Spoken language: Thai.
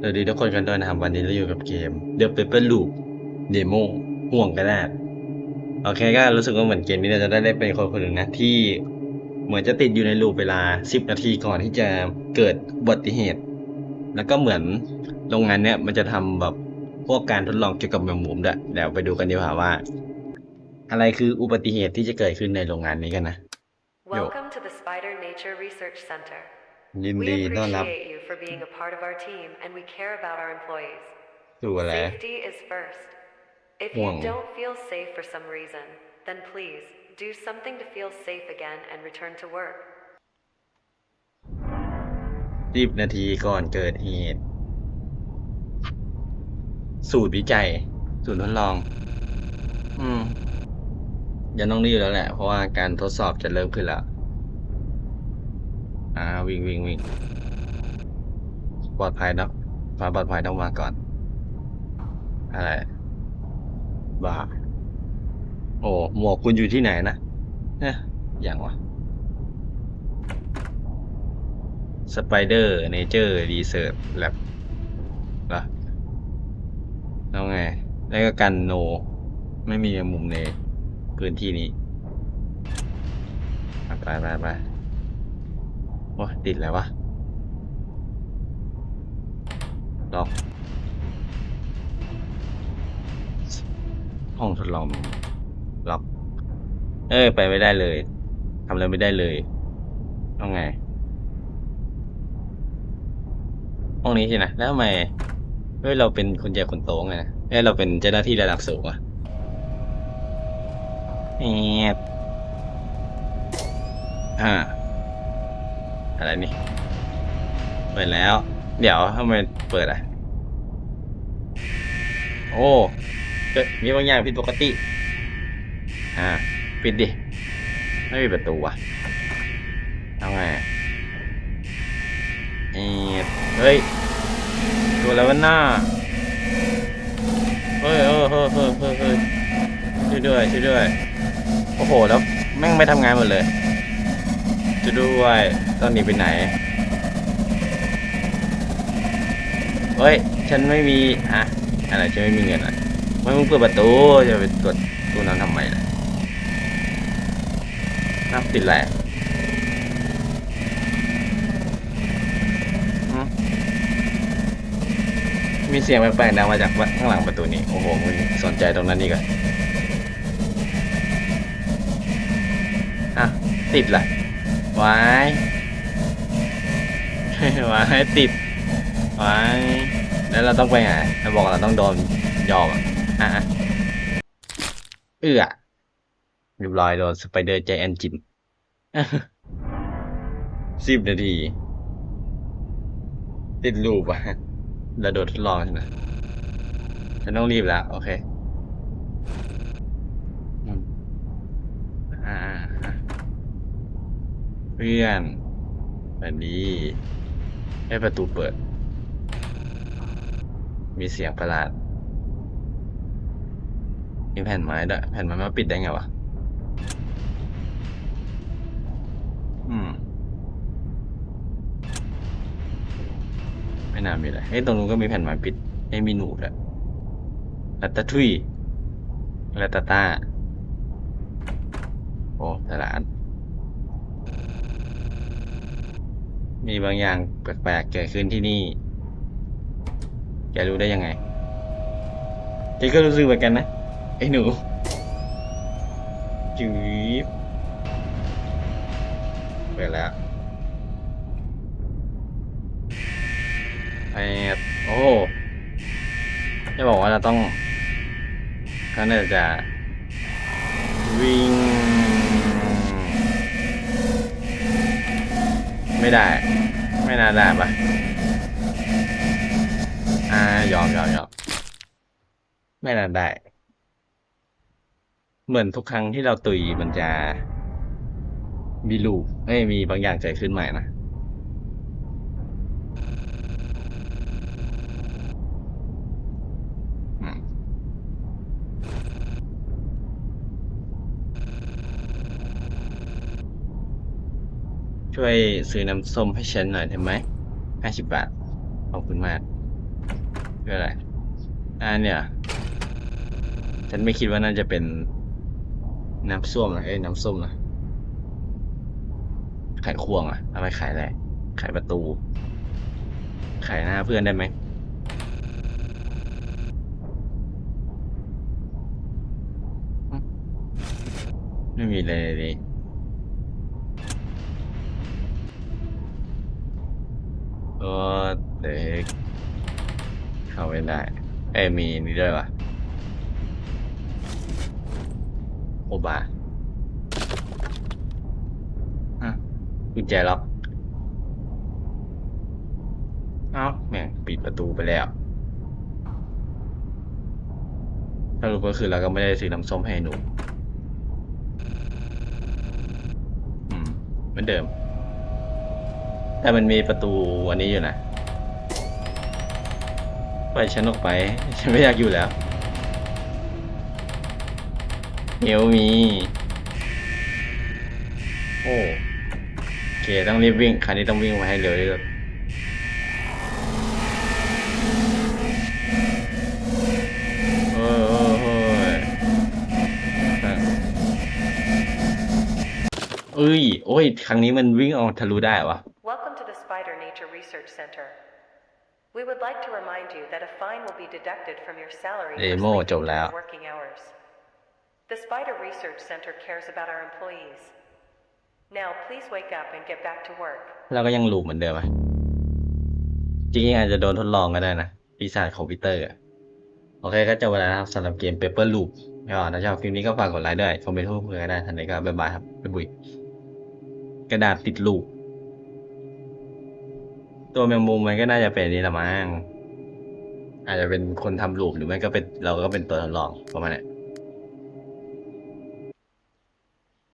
สวัสดีทุกคนกันด้วยนะครับวันนี้เราอยู่กับเกม The Paper Loop Demo ห่วงกระดาษโอเคก็รู้สึกว่าเหมือนเกมนี้เราจะได้เป็นคนคนหนึ่งนะ ที่เหมือนจะติดอยู่ในลูปเวลา 10 นาทีก่อนที่จะเกิดอุบัติเหตุ แล้วก็เหมือนโรงงานเนี้ยมันจะทำแบบพวกการทดลองเกี่ยวกับแมงมุมด้วยเดี๋ยวไปดูกันดีกว่าว่า อะไรคืออุบัติเหตุที่จะเกิดขึ้นในโรงงานนี้กันนะ Welcome to the Spider Nature Research Center. ยิน We ดีต้อนรับ appreciate you for being a part of our team and we care about our employees. สู่อะไร Safety is first. If you Wow. don't feel safe for some reason, then please do something to feel safe again and return to work. สิบนาทีก่อนเกิดเหตุ สูตรวิจัย สูตรทดลอง อืมยังต้องรีบแล้วแหละ เพราะว่าการทดสอบจะเริ่มขึ้นแล้ว อ่าวิ่งวิ่งวิ่งปลอดภัยนะความปลอดภัยต้องมาก่อน อะไร บ้า โอ้ หมวกคุณอยู่ที่ไหนนะเอ๊ะอย่างวะ Spider Nature Research Lab เหรอแล้วไง แล้วก็กันโน ไม่มีมุมในพื้นที่นี้ ไปไปไป โอ้ยติดแล้ววะล็อกห้องทดลองล็อก เอ้ย ไปไม่ได้เลยทำอะไรไม่ได้เลยต้องไง ห้องนี้สินะแล้วทำไมเฮ้ยเราเป็นคนใหญ่คนโตไงนะเอ้ยเราเป็นเจ้าหน้าที่ระดับสูงอะแอบอ่า อะไรนี่ เปิดแล้ว เดี๋ยวทำไมเปิดอะ โอ้เกิดมีบางอย่างผิดปกติ อ่า ปิดดิ ไม่มีประตูอะเอาไงเอ็ดเฮ้ยตัวแล้วะหน้า เฮ้ยเออเฮ้ยเฮ้ยเฮ้ยเฮ้ยช่วยด้วยช่วยด้วย โอ้โห แล้วแม่งไม่ทำงานหมดเลย ช่วยด้วยตอนนี้ไปไหนเฮ้ย ฉันไม่มีอะอะไรฉันไม่มีเงินอะไม่มึงเปิดประตูจะไปตรวจตู้นั้นทำไมล่ะน้ำติดแหละมมีเสียงแปลกๆดังมาจากข้างหลังประตูนี้ โอ้โหมึงสนใจตรงนั้นนี่ก่อนอะ ติดแหละ ไว้ไว้ติดไว้แล้วเราต้องไปไหนเราบอกเราต้องโดนยอมอะเอื้อเรียบร้อยโดนสไปเดอร์ใจแอนจินสิบนาที ติดรูปอะแล้วโดนทดลองใช่ไหมฉันต้องรีบแล้ว โอเคอืมอ่าอะเพื่อนแบบนี้ให้ประตูเปิด มีเสียงประหลาด มีแผ่นไม้ด้วยแผ่นไม้มาปิดได้ไงวะ อืม ไม่น่ามีเลยเฮ้ยตรงนู้นก็มีแผ่นไม้ปิดให้มีหนูด้วยลัตตาทุยลัตตาตาโอ้แต่ละอัน มีบางอย่างแปลกๆเกิดขึ้นที่นี่ แกรู้ได้ยังไง แกก็รู้สึกเหมือนกันนะ ไอ้หนูจืบเปิดแล้วไอ้โอ้จะบอกว่าเราต้องก็น่าจะวิ่ง ไม่ได้ ไม่น่าได้ปะอ่ายอมยอมยอมไม่น่าได้ เหมือนทุกครั้งที่เราตุยมันจะมีลูปเอ้ยมีบางอย่างเกิดขึ้นใหม่นะอืม ช่วยซื้อน้ำส้มให้ฉันหน่อยได้ไหมห้าสิบบาท ขอบคุณมากเพื่ออะไรอ่าเนี่ย ฉันไม่คิดว่าน่าจะเป็น น้ำส้วมนะเอ้ยน้ำส้มนะไขควงอะทำไมไขอะไรไขประตูไขหน้าเพื่อนได้ไหมไม่มีเลยเลย ก็เด็กเข้าไม่ได้ เอ้ยมีนี่ด้วยวะโอบาอะกุญแจล็อก เอ้าแม่งปิดประตูไปแล้วสรุปก็คือเราก็ไม่ได้ซื้อน้ำส้มให้หนู อืมเหมือนเดิม แต่มันมีประตูอันนี้อยู่นะปล่อยฉันออกไป ฉันไม่อยากอยู่แล้วเฮลมี โอ้โอเคต้องรีบวิ่งคันนี้ต้องวิ่งมาให้เร็วที่สุดโอ้ยโอ้ยโอ้ยอะเอ้ย โอ้ย ครั้งนี้มันวิ่งออกทะลุได้วะ Welcome to the Spider Nature Research Center. We would like to remind you that a fine will be deducted from your salary for เดโม sleeping จบแล้ว during working hours. The Spider Research Center cares about our employees. Now, please wake up and get back to work. เราก็ยังลูปเหมือนเดิมอะจริงๆอาจจะโดนทดลองก็ได้นะ ปีศาจคอมพิวเตอร์อะโอเคก็จบไปแล้วนะครับสำหรับเกม Paper Loop ก็ถ้าชอบคลิปนี้ก็ฝากกดไลค์ด้วยคอมเมนต์พูดคุยกันได้ทันนี้ก็บ๊ายบายครับบ๊ายบุยกระดาษติดลูป ตัวแมงมุมมันก็น่าจะเป็นนี่ละมั้งอาจจะเป็นคนทำลูปหรือไม่ก็เป็นเราก็เป็นตัวทดลองประมาณเนี้ย